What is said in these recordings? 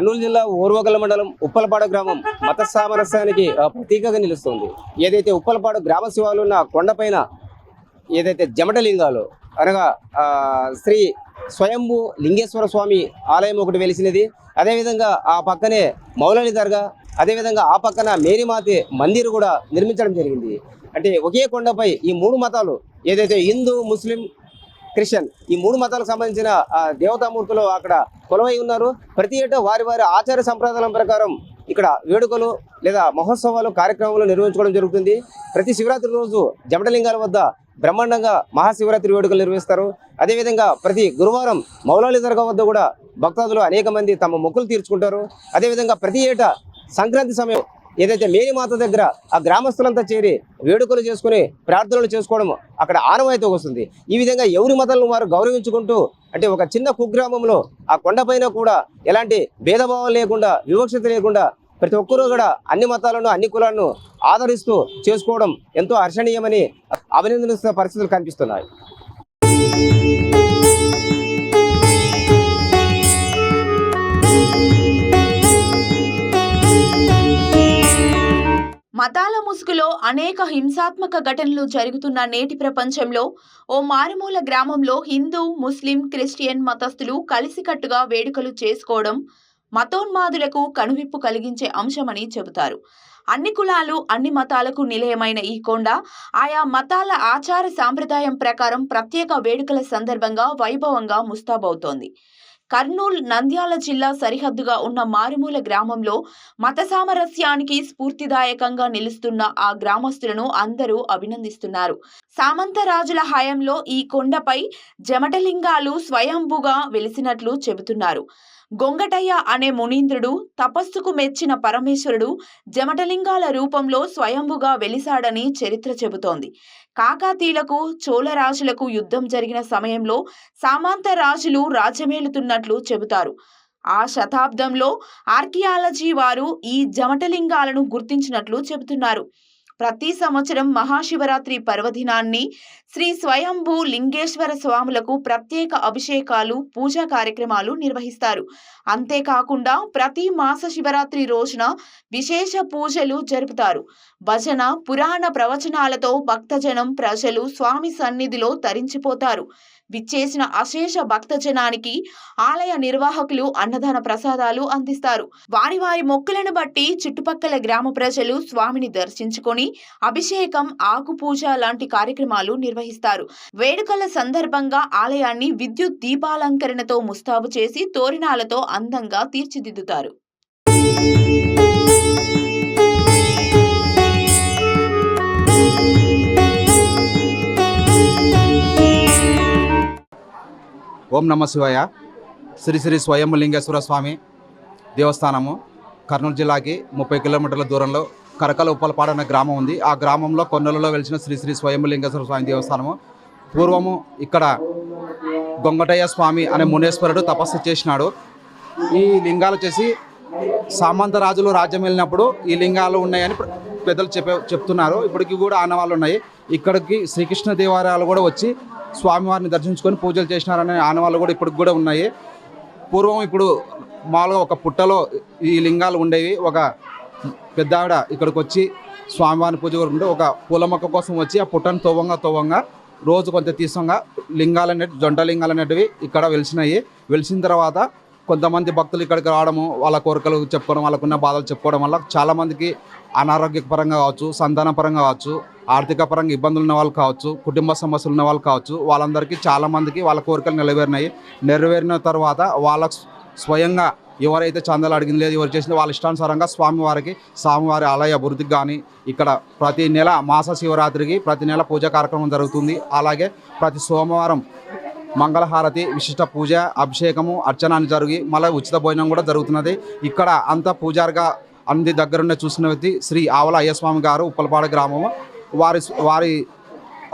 కర్నూలు జిల్లా ఓర్వగల మండలం ఉప్పలపాడు గ్రామం మత సామరస్యానికి ప్రతీకగా నిలుస్తుంది. ఏదైతే ఉప్పలపాడు గ్రామ శివాలు ఉన్న కొండపైన ఏదైతే జమటలింగాలు అనగా శ్రీ స్వయంభు లింగేశ్వర స్వామి ఆలయం ఒకటి వెలిసినది. అదేవిధంగా ఆ పక్కనే మౌలని దర్గా అదేవిధంగా ఆ పక్కన మేరీమాతి మందిర్ కూడా నిర్మించడం జరిగింది. అంటే ఒకే కొండపై ఈ మూడు మతాలు ఏదైతే హిందూ ముస్లిం క్రిస్టియన్ ఈ మూడు మతాలకు సంబంధించిన దేవతామూర్తులు అక్కడ కొలవై ఉన్నారు. ప్రతి ఏటా వారి వారి ఆచార సంప్రదాయాల ప్రకారం ఇక్కడ వేడుకలు లేదా మహోత్సవాలు కార్యక్రమాలు నిర్వహించుకోవడం జరుగుతుంది. ప్రతి శివరాత్రి రోజు జమటలింగాల వద్ద బ్రహ్మాండంగా మహాశివరాత్రి వేడుకలు నిర్వహిస్తారు. అదేవిధంగా ప్రతి గురువారం మౌలాలి దర్గా వద్ద కూడా భక్తాదులు అనేక మంది తమ మొక్కులు తీర్చుకుంటారు. అదేవిధంగా ప్రతి ఏటా సంక్రాంతి సమయం ఏదైతే మేరీమాత దగ్గర ఆ గ్రామస్తులంతా చేరి వేడుకలు చేసుకుని ప్రార్థనలు చేసుకోవడం అక్కడ ఆనవాయితీ వస్తుంది. ఈ విధంగా ఎవరి మతాలను వారు గౌరవించుకుంటూ అంటే ఒక చిన్న కుగ్రామంలో ఆ కొండపైన కూడా ఎలాంటి భేదభావం లేకుండా వివక్షత లేకుండా ప్రతి ఒక్కరూ కూడా అన్ని మతాలను అన్ని కులాలను ఆదరిస్తూ చేసుకోవడం ఎంతో హర్షణీయమని అభినందనిస్తున్న పరిస్థితులు కనిపిస్తున్నాయి. మతాల ముసుగులో అనేక హింసాత్మక ఘటనలు జరుగుతున్న నేటి ప్రపంచంలో ఓ మారుమూల గ్రామంలో హిందూ ముస్లిం క్రిస్టియన్ మతస్థులు కలిసికట్టుగా వేడుకలు చేసుకోవడం మతోన్మాదులకు కనువిప్పు కలిగించే అంశమని చెబుతారు. అన్ని కులాలు అన్ని మతాలకు నిలయమైన ఈ కొండ ఆయా మతాల ఆచార సాంప్రదాయం ప్రకారం ప్రత్యేక వేడుకల సందర్భంగా వైభవంగా ముస్తాబవుతోంది. కర్నూలు నంద్యాల జిల్లా సరిహద్దుగా ఉన్న మారుమూల గ్రామంలో మత సామరస్యానికి స్ఫూర్తిదాయకంగా నిలుస్తున్న ఆ గ్రామస్తులను అందరూ అభినందిస్తున్నారు. సామంతరాజుల హయాంలో ఈ కొండపై జమటలింగాలు స్వయంభుగా వెలిసినట్లు చెబుతున్నారు. గొంగటయ్య అనే మునీంద్రుడు తపస్సుకు మెచ్చిన పరమేశ్వరుడు జమటలింగాల రూపంలో స్వయంభుగా వెలిసాడని చరిత్ర చెబుతోంది. కాకాతీలకు చోళరాజులకు యుద్ధం జరిగిన సమయంలో సామంత రాజులు రాజ్యమేలుతున్నట్లు చెబుతారు. ఆ శతాబ్దంలో ఆర్కియాలజీ వారు ఈ జమటలింగాలను గుర్తించినట్లు చెబుతున్నారు. ప్రతి సంవత్సరం మహాశివరాత్రి పర్వదినాన్ని శ్రీ స్వయంభూ లింగేశ్వర స్వాములకు ప్రత్యేక అభిషేకాలు పూజా కార్యక్రమాలు నిర్వహిస్తారు. అంతేకాకుండా ప్రతి మాస శివరాత్రి రోజున విశేష పూజలు జరుపుతారు. భజన పురాణ ప్రవచనాలతో భక్తజనం ప్రజలు స్వామి సన్నిధిలో తరించిపోతారు. విచ్చేసిన అశేష భక్తజనానికి ఆలయ నిర్వాహకులు అన్నదాన ప్రసాదాలు అందిస్తారు. వారి వారి మొక్కులను బట్టి చుట్టుపక్కల గ్రామ ప్రజలు స్వామిని దర్శించుకొని అభిషేకం ఆకు పూజ లాంటి కార్యక్రమాలు నిర్వహిస్తారు. వేడుకల సందర్భంగా ఆలయాన్ని విద్యుత్ దీపాలంకరణతో ముస్తాబు చేసి తోరణాలతో అందంగా తీర్చిదిద్దుతారు. ఓం నమ శివాయ. శ్రీ శ్రీ స్వయంలింగేశ్వర స్వామి దేవస్థానము కర్నూలు జిల్లాకి ముప్పై కిలోమీటర్ల దూరంలో కరకల ఉప్పలపాడు అనే గ్రామం ఉంది. ఆ గ్రామంలో కొండలలో వెలిసిన శ్రీ శ్రీ స్వయంలింగేశ్వర స్వామి దేవస్థానము. పూర్వము ఇక్కడ గొంగటయ్య స్వామి అనే మునేశ్వరుడు తపస్సు చేసినాడు. ఈ లింగాలు వచ్చేసి సామంత రాజులు రాజ్యం వెళ్ళినప్పుడు ఈ లింగాలు ఉన్నాయని పెద్దలు చెప్పే చెప్తున్నారు. ఇప్పటికి కూడా ఆనవాళ్ళు ఉన్నాయి. ఇక్కడికి శ్రీకృష్ణ దేవాలయాలు కూడా వచ్చి స్వామివారిని దర్శించుకొని పూజలు చేసినారనే ఆనవాళ్ళు కూడా ఇప్పటికి కూడా ఉన్నాయి. పూర్వం ఇప్పుడు మామూలుగా ఒక పుట్టలో ఈ లింగాలు ఉండేవి. ఒక పెద్ద ఆవిడ ఇక్కడికి వచ్చి స్వామివారిని పూజ కొడుకుంటే ఒక పూల మొక్క కోసం వచ్చి ఆ పుట్టను తోవంగా తోవంగా రోజు కొంత తీసంగా లింగాలు అనేవి జొంట లింగాలు అనేటివి ఇక్కడ వెలిసినాయి. వెలిసిన తర్వాత కొంతమంది భక్తులు ఇక్కడికి రావడము వాళ్ళ కోరికలు చెప్పుకోవడం వాళ్ళకున్న బాధలు చెప్పుకోవడం వల్ల చాలామందికి అనారోగ్యపరంగా కావచ్చు సంతాన పరంగా కావచ్చు ఆర్థిక పరంగా ఇబ్బందులు ఉన్న వాళ్ళు కావచ్చు కుటుంబ సమస్యలు ఉన్న వాళ్ళు కావచ్చు వాళ్ళందరికీ చాలామందికి వాళ్ళ కోరికలు నెరవేరినాయి. నెరవేరిన తర్వాత వాళ్ళ స్వయంగా ఎవరైతే చందాలు అడిగింది లేదు ఎవరు చేసింది వాళ్ళ ఇష్టానుసారంగా స్వామివారికి స్వామివారి ఆలయ అభివృద్ధికి కానీ ఇక్కడ ప్రతి నెల మాస శివరాత్రికి ప్రతి నెల పూజా కార్యక్రమం జరుగుతుంది. అలాగే ప్రతి సోమవారం మంగళహారతి విశిష్ట పూజ అభిషేకము అర్చన అని జరిగి మళ్ళీ ఉచిత భోజనం కూడా జరుగుతున్నది. ఇక్కడ అంత పూజారిగా అంది దగ్గరుండే చూసిన వ్యక్తి శ్రీ ఆవల అయ్యస్వామి గారు ఉప్పలపాడ గ్రామము. వారి వారి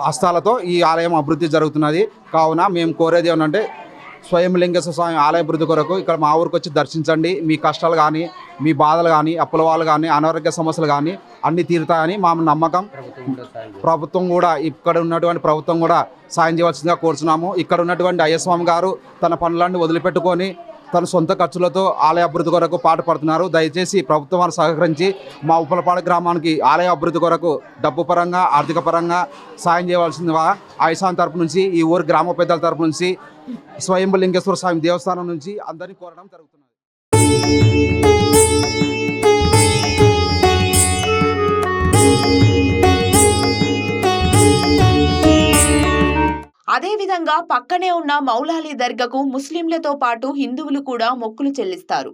హస్తాలతో ఈ ఆలయం అభివృద్ధి జరుగుతున్నది. కావున మేము కోరేది ఏమంటే స్వయం లింగేశ్వర స్వామి ఆలయ అభివృద్ధి కొరకు ఇక్కడ మా ఊరికి వచ్చి దర్శించండి. మీ కష్టాలు కానీ మీ బాధలు కానీ అప్పుల వాళ్ళు కానీ అనారోగ్య సమస్యలు కానీ అన్ని తీరుతాయని మా నమ్మకం. ప్రభుత్వం కూడా ఇక్కడ ఉన్నటువంటి ప్రభుత్వం కూడా సాయం చేయవలసిందిగా కోరుచున్నాము. ఇక్కడ ఉన్నటువంటి అయ్యస్వామి గారు తన పనులన్నీ వదిలిపెట్టుకొని తన సొంత ఖర్చులతో ఆలయ అభివృద్ధి కొరకు పాటుపడుతున్నారు దయచేసి ప్రభుత్వం వారు సహకరించి మా ఉప్పలపాడు గ్రామానికి ఆలయ అభివృద్ధి కొరకు డబ్బు పరంగా ఆర్థిక పరంగా సాయం చేయవలసిందిగా ఆయుషాన్ తరపు నుంచి ఈ ఊరు గ్రామ పెద్దల తరపు నుంచి స్వయంభు లింగేశ్వర స్వామి దేవస్థానం నుంచి అందరినీ కోరడం జరుగుతుంది అదేవిధంగా పక్కనే ఉన్న మౌలాలి దర్గాకు ముస్లింలతో పాటు హిందువులు కూడా మొక్కులు చెల్లిస్తారు.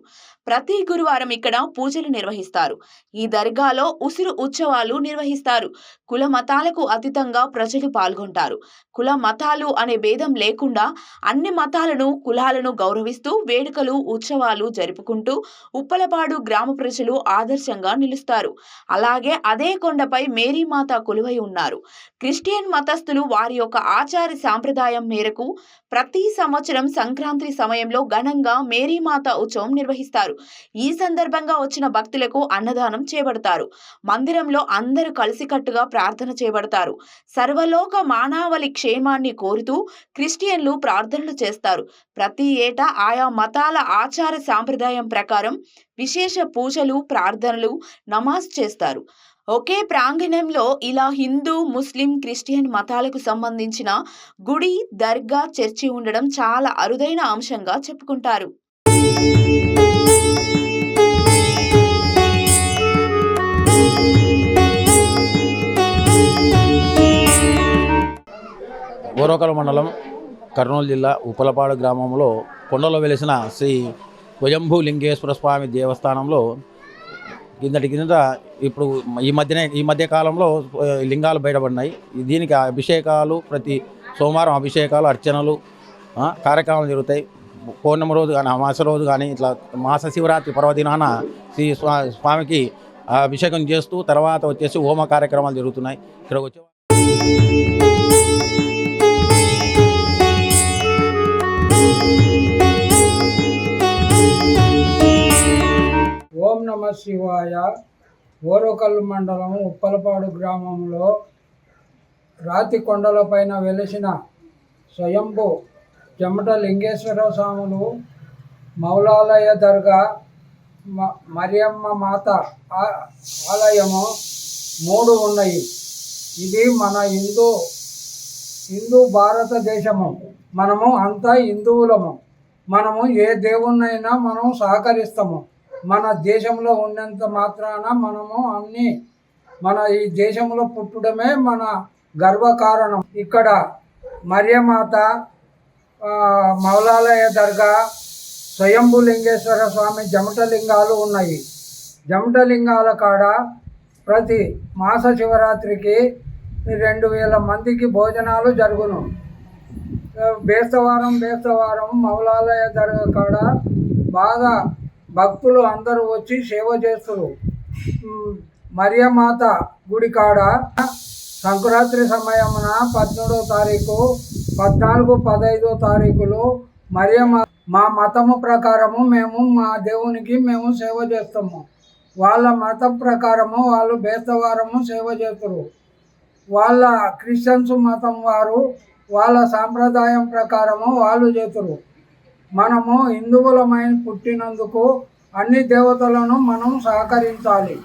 ప్రతి గురువారం ఇక్కడ పూజలు నిర్వహిస్తారు. ఈ దర్గాలో ఉసిరు ఉత్సవాలు నిర్వహిస్తారు. కుల మతాలకు అతీతంగా ప్రజలు పాల్గొంటారు. కుల మతాలు అనే భేదం లేకుండా అన్ని మతాలను కులాలను గౌరవిస్తూ వేడుకలు ఉత్సవాలు జరుపుకుంటూ ఉప్పలపాడు గ్రామ ప్రజలు ఆదర్శంగా నిలుస్తారు. అలాగే అదే కొండపై మేరీమాత కొలువై ఉన్నారు. క్రిస్టియన్ మతస్థులు వారి యొక్క ఆచార సాంప్రదాయం మేరకు ప్రతి సంవత్సరం సంక్రాంతి సమయంలో ఘనంగా మేరీమాత ఉత్సవం నిర్వహిస్తారు. ఈ సందర్భంగా వచ్చిన భక్తులకు అన్నదానం చేపడతారు. మందిరంలో అందరూ కలిసికట్టుగా ప్రార్థన చేయబడతారు సర్వలోక మానవాళి క్షేమాన్ని కోరుతూ క్రిస్టియన్లు ప్రార్థనలు చేస్తారు. ప్రతి ఏటా ఆయా మతాల ఆచార సాంప్రదాయం ప్రకారం విశేష పూజలు ప్రార్థనలు నమాజ్ చేస్తారు. ఒకే ప్రాంగణంలో ఇలా హిందూ ముస్లిం క్రిస్టియన్ మతాలకు సంబంధించిన గుడి దర్గా చర్చి ఉండడం చాలా అరుదైన అంశంగా చెప్పుకుంటారు. ఓరోకల మండలం కర్నూలు జిల్లా ఉప్పలపాడు గ్రామంలో కొండలో వెలిసిన శ్రీ స్వయంభూ లింగేశ్వర స్వామి దేవస్థానంలో కిందటి కింద ఇప్పుడు ఈ మధ్యనే ఈ మధ్య కాలంలో లింగాలు బయటపడినాయి. దీనికి అభిషేకాలు ప్రతి సోమవారం అభిషేకాలు అర్చనలు కార్యక్రమాలు జరుగుతాయి. పౌర్ణమి రోజు కానీ అమాస రోజు కానీ ఇట్లా మాస శివరాత్రి పర్వదినాన శ్రీ స్వా- స్వామికి అభిషేకం చేస్తూ తర్వాత వచ్చేసి హోమ కార్యక్రమాలు జరుగుతున్నాయి. ఇక్కడ వచ్చే నమ శివాయ. ఓరోకల్లు మండలం ఉప్పలపాడు గ్రామంలో రాతి కొండలపైన వెలిసిన స్వయంభు చెమట లింగేశ్వర స్వాములు మౌలాలయ దర్గా మరియమ్మ మాత ఆలయము మూడు ఉన్నాయి. ఇది మన హిందూ హిందూ భారతదేశము. మనము అంతా హిందువులము. మనము ఏ దేవుణ్ణైనా మనం సహకరిస్తాము. మన దేశంలో ఉన్నంత మాత్రాన మనము అన్ని మన ఈ దేశంలో పుట్టడమే మన గర్వకారణం. ఇక్కడ మరియమాత మౌలాలయ దర్గా స్వయంభులింగేశ్వర స్వామి జమటలింగాలు ఉన్నాయి. జమటలింగాల కాడ ప్రతి మాస శివరాత్రికి రెండు వేల మందికి భోజనాలు జరుగును. బేస్తవారం బేస్తవారం మౌలాలయ దర్గా కాడ బాగా భక్తులు అందరూ వచ్చి సేవ చేస్తారు. మరియమాత గుడి కాడ సంక్రాంతి సమయమున పద్మూడో తారీఖు పద్నాలుగు పదహైదో తారీఖులు మరియమ్మ మా మతము ప్రకారము మేము మా దేవునికి మేము సేవ చేస్తాము. వాళ్ళ మతం ప్రకారము వాళ్ళు బేస్తవారము సేవ చేస్తారు. వాళ్ళ క్రిస్టియన్స్ మతం వారు వాళ్ళ సాంప్రదాయం ప్రకారము వాళ్ళు చేతురు మనము హిందువులమై పుట్టినందుకు అన్ని దేవతలను మనం సహకరించాలి.